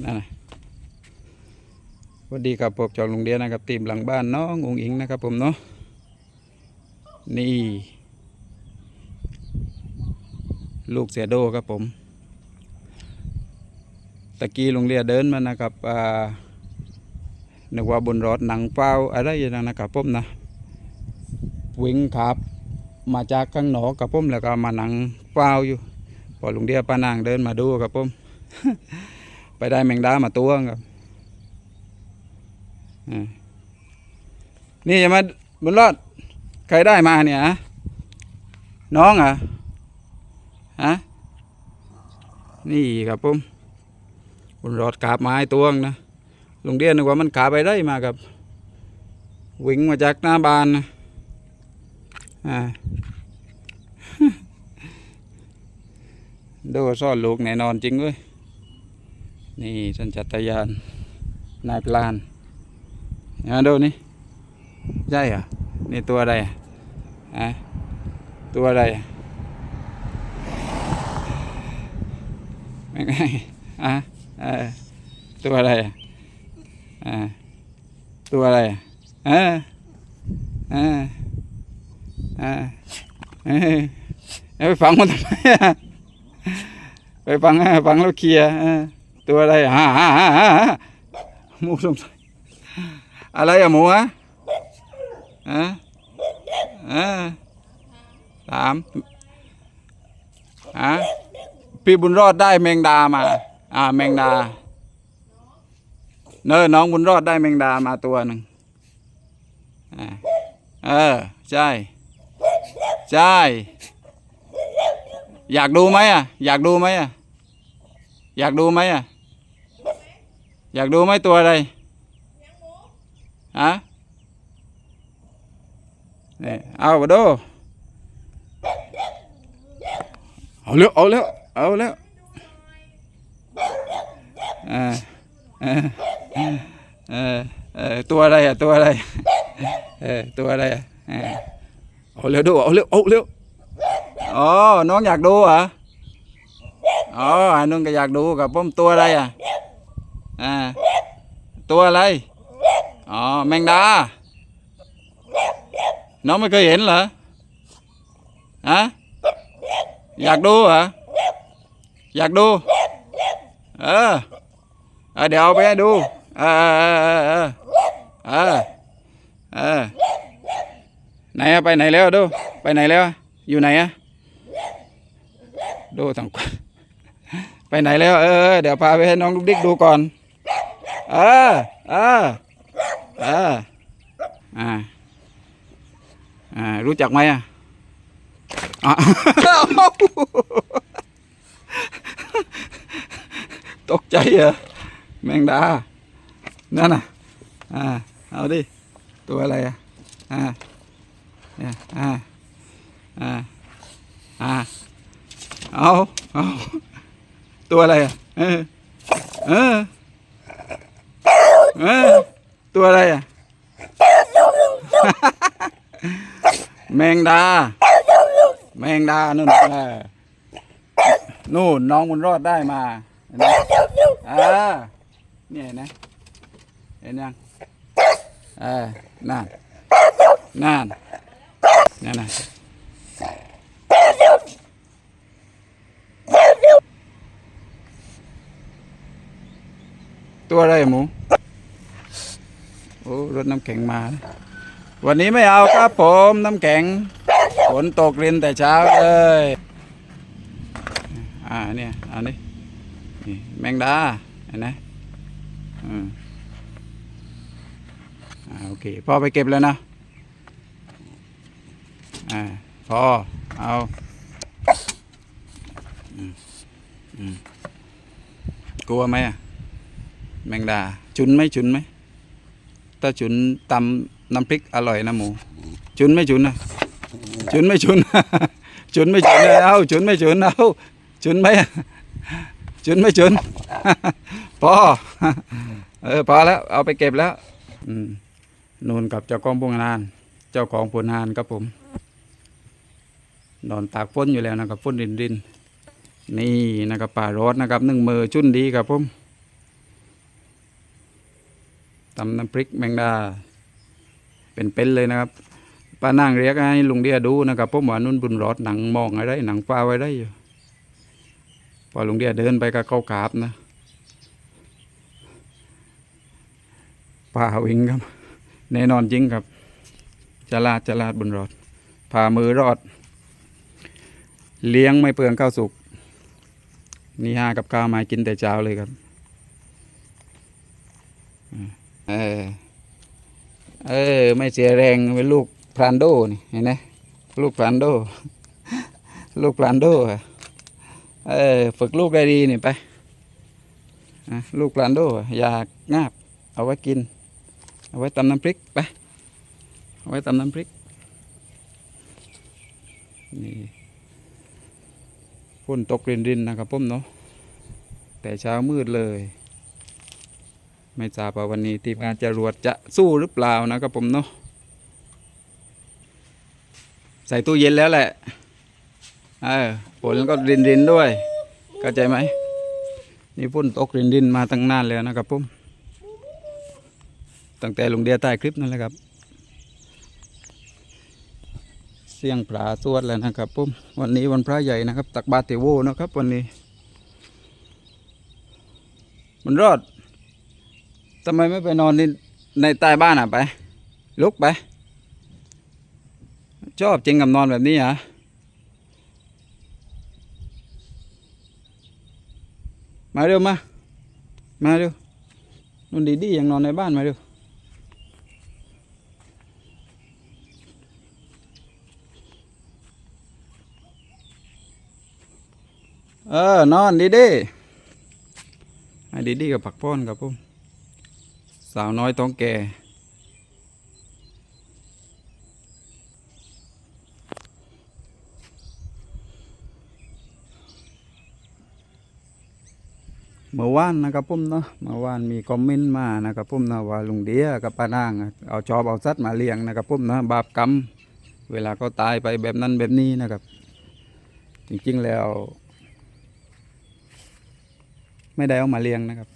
นั่นนะสวัสดีครับพบจองโรงเรียนนะครับทีมหลังบ้านน้ององอิงนะครับผมเนาะนี่ ลูกเสียโดครับผมตะกี้โรงเรียนเดินมานะครับอ่านึกว่าบนรถหนังเป้าอะไรอย่างนั้นนะครับผมนะวิ่งขับมาจากข้างนอกกับผมแล้วก็มาหนังเป้าอยู่พอลุงเดียป้านางเดินมาดูครับผม ไปได้แมงดามาตัวครับนี่จะมาบนรอด ใครได้มาเนี่ยน้องอะฮะนี่ครับผมบนรอดกาบไม้ตัวงนะลุงเดียนึกว่ามันขาไปได้มาครับวิ่งมาจากหน้าบ้านนะอ่าดูซ่อนลูกแน่นอนจริงเว้ย นี่สัญชาตญาณนายพลานนะดูนี่ใช่เหรอนี่ตัวอะไรอะอะตัวอะไรอะไม่ไงอะเออตัวอะไรอะอ่าตัวอะไรอะเออเออเออเออเอาไปฟังมันทำไมอะไปฟังอะฟังแล้วเคลียร์อะ ตัวอะไรอะฮ่าฮ่าฮ่าฮ่าหมูสงสัยอะไรอะหมูอะอะอะสามอะพี่บุญรอดได้แมงดามา อ่า แมงดา เนอน้องบุญรอดได้แมงดามาตัวหนึ่งอ่าเออ ใช่ ใช่ อยากดูไหมอะ อยากดูไหมอะ อยากดูไหมอะ อยากดูไหมตัวอะไรฮะนี่เอามาดูเอาเร็วเอาเร็วเอาเร็วอ่าเออเออเออตัวอะไรอะตัวอะไรเออตัวอะไรอะเออเอาเร็วดูเอาเร็วเอาเร็วอ๋อน้องอยากดูเหรออ๋อนุ่นก็อยากดูกับผมตัวอะไรอะ อ่า ตัวอะไร อ๋อ แมงดา น้องไม่เคยเห็นเหรอ ฮะ อยากดูเหรอ อยากดู เออ เดี๋ยวเอาไปให้ดู เออเออเออเออเออเออไหนอะไปไหนแล้วดู ไปไหนแล้ว อยู่ไหนอะดูทั้งไปไหนแล้ว เออ เดี๋ยวพาไปให้น้องลูกดิ๊กดูก่อน เออเออเอออ่าอ่ารู้จักไหมอะอะตกใจเหรอแมงดา นั่นน่ะ อ่า เอาดิ ตัวอะไรอะ อ่าเนี่ยอ่า อ่า อ่า เอา เอา ตัวอะไรอะ เออ เออ เออตัวอะไรอะ แมงดา แมงดานู่นเออนู่นน้องบุญรอดได้มาเห็นไหมอ่าเนี่ยเห็นไหมเห็นยังเออนั่นนั่นนั่นน่ะตัวอะไรหมู โอ้รถน้ำแข็งมา วันนี้ไม่เอาครับผมน้ำแข็งฝนตกรินแต่เช้าเลยอ่าเนี่ยอันนี้นี่แมงดาเห็นไหมอืมอ่าโอเคพ่อไปเก็บแล้วนะอ่าพ่อเอาอืมอืมกลัวไหมอะแมงดาจุนไหมจุนไหม ถ้าจุนตำน้ำพริกอร่อยนะหมูจุนไม่จุนนะจุนไม่จุนจุนไม่จุนนะเอาจุนไม่จุนเอาจุนไหมจุนไม่จุนพอเออพอแล้ว เอาไปเก็บแล้วนูนกับเจ้าของพวงนาน เจ้าของผลงานครับผม นอนตากฝนอยู่แล้วนะครับฝนรินรินนี่นะครับป่ารถนะครับหนึ่งมือจุนดีครับผม ตำน้ำพริกแมงดา เป็นเป็นๆเลยนะครับป้านางเรียกให้ลุงเดียดูนะครับผมว่านุ่นบุญรอดหนังมองอะไรหนังฟ้าไว้ได้อยู่พอลุงเดียเดินไปก็เข้าขาบนะป่าวิ่งครับ แน่นอนจริงครับจะลาดจลาดบุญรอดผ่ามือรอด เลี้ยงไม่เปลืองข้าวสุก นี่ห้ากับข้าวมากินแต่เช้าเลยครับ เออ เออ ไม่เสียแรงเป็นลูกพรานโดนี่เห็นไหมลูกพรานโด ลูกพรานโดเออ ฝึกลูกได้ดีนี่ไปลูกพรานโดอยากงาบ เอาไว้กิน เอาไว้ตำน้ำพริกไป เอาไว้ตำน้ำพริก นี่ฝนตกรินรินๆนะครับผมเนาะแต่เช้ามืดเลย ไม่ทราบว่าวันนี้ทีมงานจรวดจะสู้หรือเปล่านะครับผมเนาะใส่ตู้เย็นแล้วแหละเออฝนก็รินรินด้วยเข้าใจไหมนี่ฝนตกรินรินมาตั้งนานแล้วนะครับผมตั้งแต่ลุงเดียใต้คลิปนั่นแหละครับ เสียงปลาสวดแล้วนะครับผมวันนี้วันพระใหญ่นะครับ ตักบาตรเทโวนะครับ วันนี้ มันรอด ทำไมไม่ไปนอนในในใต้บ้านอะไป ลุกไป ชอบจริงกับนอนแบบนี้เหรอมาเร็วมา มาเร็วนุ่นดีดียังนอนในบ้านมาเร็วเออนอนดีดีให้ดีดีกับผักป้อนครับผม สาวน้อยต้องแก่ เมื่อวานนะครับผมเนาะเมื่อวานมีคอมเมนต์มานะครับผมนะว่าลุงเดียกับป้านางเอาจอบเอาสัตว์มาเลี้ยงนะครับผมนะบาปกรรมเวลาเขาตายไปแบบนั้นแบบนี้นะครับ จริงๆแล้ว ไม่ได้เอามาเลี้ยงนะครับ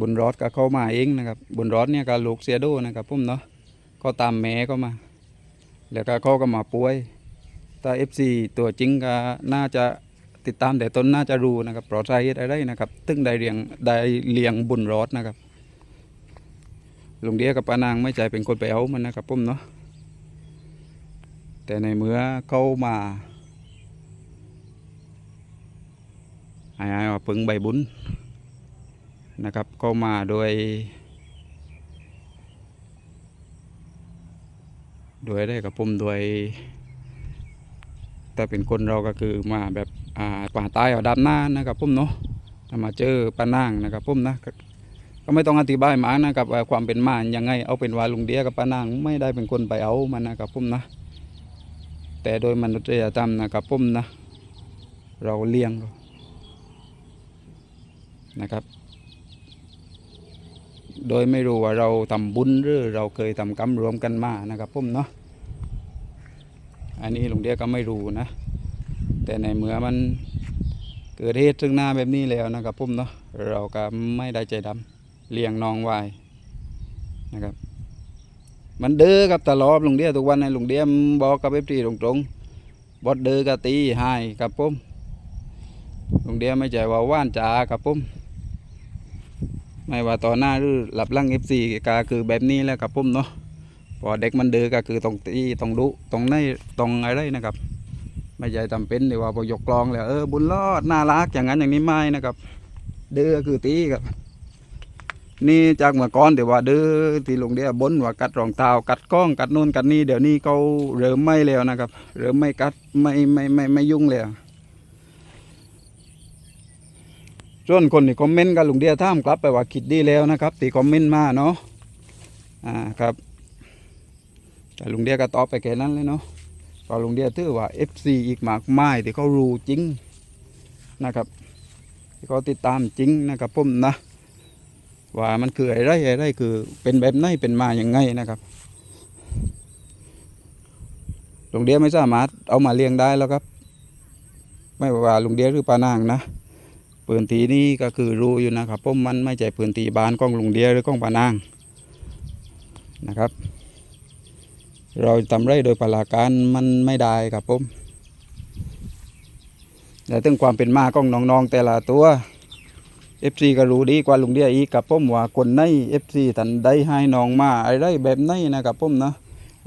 บุญรอดก็เข้ามาเองนะครับบุญรอดเนี่ยก็ลูกเสียโดนะครับผมเนาะก็ตามแม่ก็มา แล้วก็เขาก็มาป่วยถ้าเอฟซีตัวจริงก็น่าจะติดตามแต่ต้นน่าจะรู้นะครับปลอดภัยอะไรนะครับ ตึ้งได้เลี้ยงได้เลียงบุญรอดนะครับลุงเดียกับป้านางไม่ใจเป็นคนไปเอามันนะครับผมเนาะแต่ในเมื่อเขามาให้ให้ว่าปึงใบบุญ นะครับ ก็มาโดย โดยได้กับผมโดยถ้าเป็นคนเราก็คือมาแบบอ่าป่าตายเอาดำหน้านะครับผมเนาะมาเจอป้านางนะครับผมนะก็ไม่ต้องอธิบายมากนะครับความเป็นมายังไง เอาเป็นว่าลุงเดียกับป้านางไม่ได้เป็นคนไปเอามันนะครับผมนะ แต่โดยมนุษยธรรมนะครับผมนะ เราเลี้ยงนะครับ โดยไม่รู้ว่าเราทำบุญหรือเราเคยทำกรรมรวมกันมานะครับผมเนาะอันนี้หลวงเดียก็ไม่รู้นะ แต่ในเมื่อมันเกิดเหตุซึ่งหน้าแบบนี้แล้วนะครับผมเนาะเราก็ไม่ได้ใจดำเลี้ยงน้องไว้นะครับ มันเด้อกับตลอดหลวงเดียทุกวันในหลวงเดียบอกกับเอฟซีตรงๆบอดเด้อกับตีให้กับผมหลวงเดียไม่ใจว่าว่านจ๋ากับผม ไม่ว่าต่อหน้าหรือหลับหลังเอฟซีก็คือแบบนี้แหล้วครับผมเนาะพอเด็กมันเดือก็คือต้องตีต้องดุต้องในต้องอะไรนะครับ ไม่ใช่จำเป็นที่ว่าพอยกกลองแล้วเออบุญรอดน่ารักอย่างนั้นอย่างนี้ไม่นะครับ เดือคือตีครับ นี่จากเมื่อก่อนเดี๋ยวว่าเดือที่ลงเดียบนว่ากัดรองเท้ากัดกล้องกัดนู่นกัดนี่เดี๋ยวนี้เขาเริ่มไม่แล้วนะครับ เริ่มไม่กัดไม่ไม่ไม่ไม่ยุ่งแล้ว ส่วนคนที่คอมเมนต์กับลุงเดียท่ามกลับไปว่าคิดดีแล้วนะครับที่คอมเมนต์มาเนาะอ่าครับแต่ลุงเดียก็ตอบไปแค่นั้นเลยเนาะก็ลุงเดียถือว่า FC อีกมากมายที่เขารู้จริงนะครับที่เขาติดตามจริงนะครับผมนะ ว่ามันคืออะไรอะไรคือเป็นแบบไหนเป็นมาอย่างไงนะครับลุงเดียไม่สามารถเอามาเลี้ยงได้แล้วครับ ไม่ว่าลุงเดียหรือปานางนะ พื้นที่นี้ก็คือรู้อยู่นะครับผมมันไม่ใช่พื้นที่บ้านของลุงเดียหรือของปานางนะครับ เราทำไรโดยปราการมันไม่ได้ครับผมแต่ถึงความเป็นมาของน้องๆแต่ละตัว FC ก็รู้ดีกว่าลุงเดียอีกครับผมว่าคนใน FC ทันได้ให้น้องมาอะไรแบบไหนนะครับผมนะ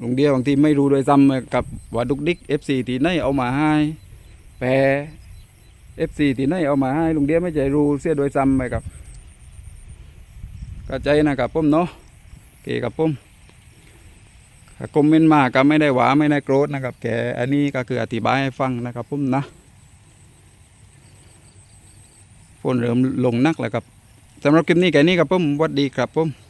ลุงเดียบางทีไม่รู้โดยซ้ำกับว่าดุกดิก FC ที่ไหนเอามาให้แปร FC ที่ไหนเอามาให้ลุงเดียไม่ใจรู้เสียโดยซ้ำไปครับก็ใจนะครับผมเนาะเคครับผมถ้าคอมเมนต์มาก็ไม่ได้หวาไม่ได้โกรธนะครับแกอันนี้ก็คืออธิบายให้ฟังนะครับผมนะฝนเริ่มลงนักแล้วครับสำหรับคลิปนี้แค่นี้ครับผมสวัสดีครับผม